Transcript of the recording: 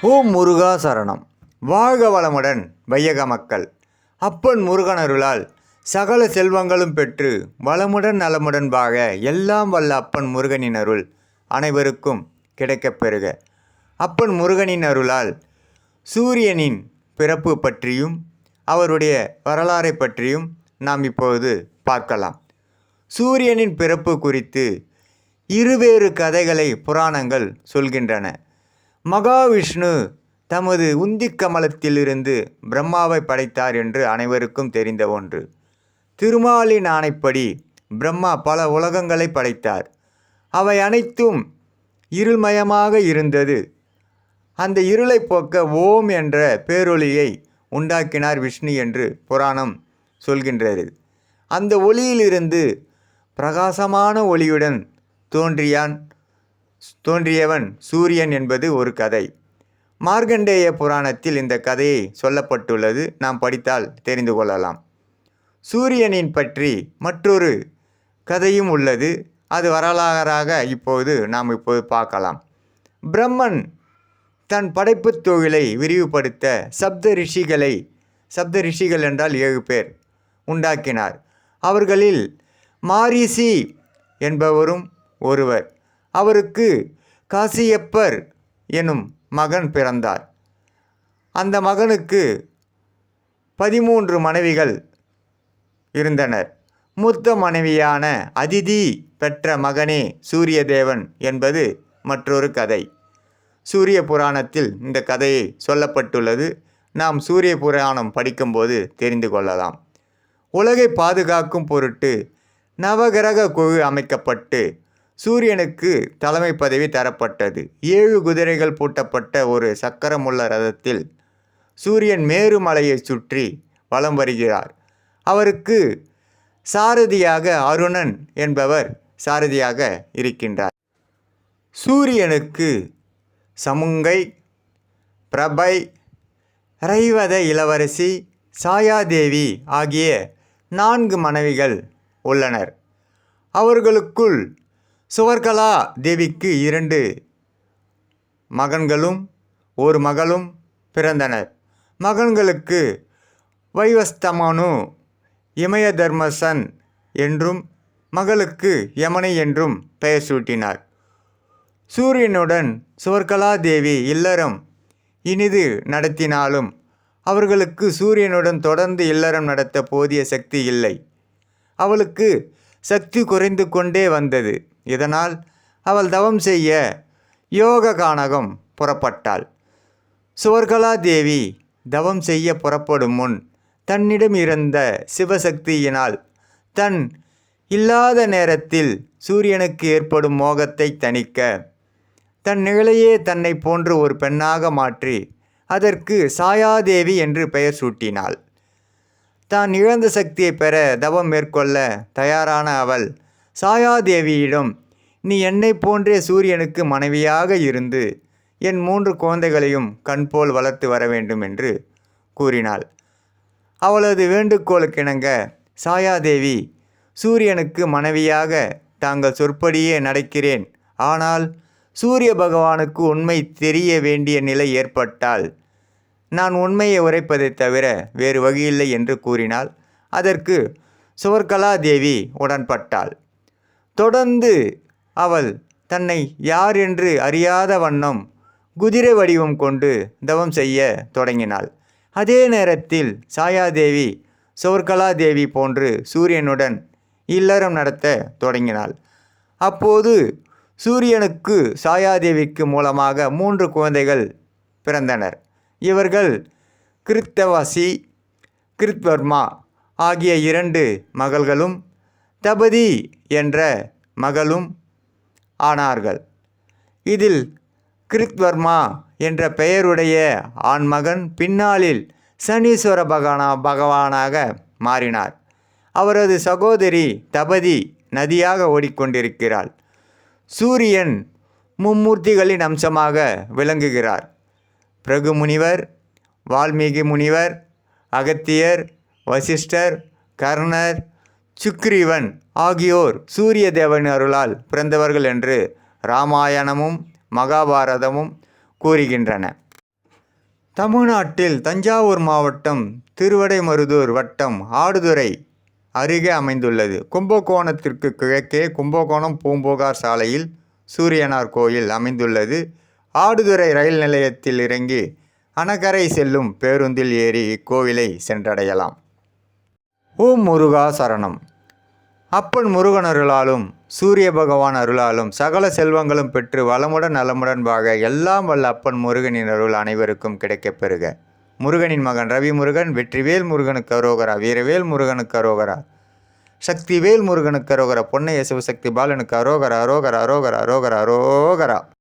ஓம் முருகா சரணம். வாழ்க வளமுடன் வையக மக்கள். அப்பன் முருகனருளால் சகல செல்வங்களும் பெற்று வளமுடன் நலமுடன் பாக எல்லாம் வல்ல அப்பன் முருகனின் அருள் அனைவருக்கும் கிடைக்கப் பெறுக. அப்பன் முருகனின் அருளால் சூரியனின் பிறப்பு பற்றியும் அவருடைய வரலாறை பற்றியும் நாம் இப்போது பார்க்கலாம். சூரியனின் பிறப்பு குறித்து இருவேறு கதைகளை புராணங்கள் சொல்கின்றன. மகாவிஷ்ணு தமது உந்திக் கமலத்திலிருந்து பிரம்மாவை படைத்தார் என்று அனைவருக்கும் தெரிந்த ஒன்று. திருமாலின் ஆணைப்படி பிரம்மா பல உலகங்களை படைத்தார். அவை அனைத்தும் இருள்மயமாக இருந்தது. அந்த இருளை போக்க ஓம் என்ற பேரொளியை உண்டாக்கினார் விஷ்ணு என்று புராணம் சொல்கின்றது. அந்த ஒளியிலிருந்து பிரகாசமான ஒளியுடன் தோன்றியான். தோன்றியவன் சூரியன் என்பது ஒரு கதை. மார்க்கண்டேய புராணத்தில் இந்த கதையை சொல்லப்பட்டுள்ளது. நாம் படித்தால் தெரிந்து கொள்ளலாம். சூரியனின் பற்றி மற்றொரு கதையும் உள்ளது. அது வரலாறாக இப்போது நாம் இப்போது பார்க்கலாம். பிரம்மன் தன் படைப்புத் தொழிலை விரிவுபடுத்த சப்த ரிஷிகளை சப்த ரிஷிகள் என்றால் ஏழு பேர் உண்டாக்கினார். அவர்களில் மாரிசி என்பவரும் ஒருவர். அவருக்கு காசியப்பர் எனும் மகன் பிறந்தார். அந்த மகனுக்கு பதிமூன்று மனைவிகள் இருந்தனர். மூத்த மனைவியான அதிதி பெற்ற மகனே சூரியதேவன் என்பது மற்றொரு கதை. சூரிய புராணத்தில் இந்த கதையை சொல்லப்பட்டுள்ளது. நாம் சூரிய புராணம் படிக்கும்போது தெரிந்து கொள்ளலாம். உலகை பாதுகாக்கும் பொருட்டு நவகிரக குழு அமைக்கப்பட்டு சூரியனுக்கு தலைமை பதவி தரப்பட்டது. ஏழு குதிரைகள் பூட்டப்பட்ட ஒரு சக்கரமுள்ள ரதத்தில் சூரியன் மேருமலையை சுற்றி வலம் வருகிறார். அவருக்கு சாரதியாக அருணன் என்பவர் சாரதியாக இருக்கின்றார். சூரியனுக்கு சமுங்கை பிரபை ரைவத இளவரசி சாயாதேவி ஆகிய நான்கு மனைவிகள் உள்ளனர். அவர்களுக்குள் சுவர்கலா தேவிக்கு இரண்டு மகன்களும் ஒரு மகளும் பிறந்தனர். மகன்களுக்கு வைவஸ்தமனு இமயதர்மசன் என்றும் மகளுக்கு யமனை என்றும் பெயர் சூட்டினார். சூரியனுடன் சுவர்கலா தேவி இல்லறம் இனிது நடத்தினாலும் அவர்களுக்கு சூரியனுடன் தொடர்ந்து இல்லறம் நடத்த போதிய சக்தி இல்லை. அவளுக்கு சக்தி குறைந்து கொண்டே வந்தது. இதனால் அவள் தவம் செய்ய யோக கானகம் புறப்பட்டாள். சுவர்கலா தேவி தவம் செய்ய புறப்படும் முன் தன்னிடம் இருந்த சிவசக்தியினால் தன் இல்லாத நேரத்தில் சூரியனுக்கு ஏற்படும் மோகத்தை தணிக்க தன் நிழலையே தன்னை போன்று ஒரு பெண்ணாக மாற்றி அதற்கு சாயாதேவி என்று பெயர் சூட்டினாள். தான் இழந்த சக்தியை பெற தவம் மேற்கொள்ள தயாரான அவள். சாயாதேவியிடம் நீ என்னை போன்றே சூரியனுக்கு மனைவியாக இருந்து என் மூன்று குழந்தைகளையும் கண்போல் வளர்த்து வர வேண்டும் என்று கூறினாள். அவளது வேண்டுகோளுக்கிணங்க சாயாதேவி சூரியனுக்கு மனைவியாக தாங்கள் சொற்படியே நடக்கிறேன். ஆனால் சூரிய பகவானுக்கு உண்மை தெரிய வேண்டிய நிலை ஏற்பட்டால் நான் உண்மையை உரைப்பதை தவிர வேறு வழியில்லை என்று கூறினாள். அதற்கு சுவர்கலா தேவி உடன்பட்டாள். தொடர்ந்து அவள் தன்னை யார் என்று அறியாத வண்ணம் குதிரை வடிவம் கொண்டு தவம் செய்ய தொடங்கினாள். அதே நேரத்தில் சாயாதேவி சுவர்கலா தேவி போன்று சூரியனுடன் இல்லறம் நடத்த தொடங்கினாள். அப்போது சூரியனுக்கு சாயாதேவிக்கு மூலமாக மூன்று குழந்தைகள் பிறந்தனர். இவர்கள் கிருத்தவாசி கிருத்வர்மா ஆகிய இரண்டு மகள்களும் தபதி என்ற மகளும் ஆனார்கள். இதில் கிருத்வர்மா என்ற பெயருடைய ஆண்மகன் பின்னாளில் சனீஸ்வர பகவானா பகவானாக மாறினார். அவரது சகோதரி தபதி நதியாக ஓடிக்கொண்டிருக்கிறாள். சூரியன் மும்மூர்த்திகளின் அம்சமாக விளங்குகிறார். பிரகு முனிவர் வால்மீகி முனிவர் அகத்தியர் வசிஷ்டர் கர்ணர் சுக்ரீவன் ஆகியோர் சூரிய தேவன் அருளால் பிறந்தவர்கள் என்று இராமாயணமும் மகாபாரதமும் கூறுகின்றன. தமிழ்நாட்டில் தஞ்சாவூர் மாவட்டம் திருவடைமருதூர் வட்டம் ஆடுதுறை அருகே அமைந்துள்ளது. கும்பகோணத்திற்கு கிழக்கே கும்பகோணம் பூம்புகார் சாலையில் சூரியனார் கோயில் அமைந்துள்ளது. ஆடுதுறை ரயில் நிலையத்தில் இறங்கி அணகரை செல்லும் பேருந்தில் ஏறி இக்கோவிலை சென்றடையலாம். ஓம் முருகா சரணம். அப்பன் முருகன் அருளாலும் சூரிய பகவான் அருளாலும் சகல செல்வங்களும் பெற்று வளமுடன் நலமுடன் வாக எல்லாம் வல்ல அப்பன் முருகனின் அருள் அனைவருக்கும் கிடைக்கப் பெறுக. முருகனின் மகன் ரவி முருகன் வெற்றிவேல் முருகனுக்கு அரோகரா வீரவேல் முருகனுக்கு அரோகரா சக்திவேல் முருகனுக்கு அரோகரா பொன்னைய சிவசக்தி பாலனுக்கு அரோகரா அரோகரா அரோகரா அரோகரா அரோகரா.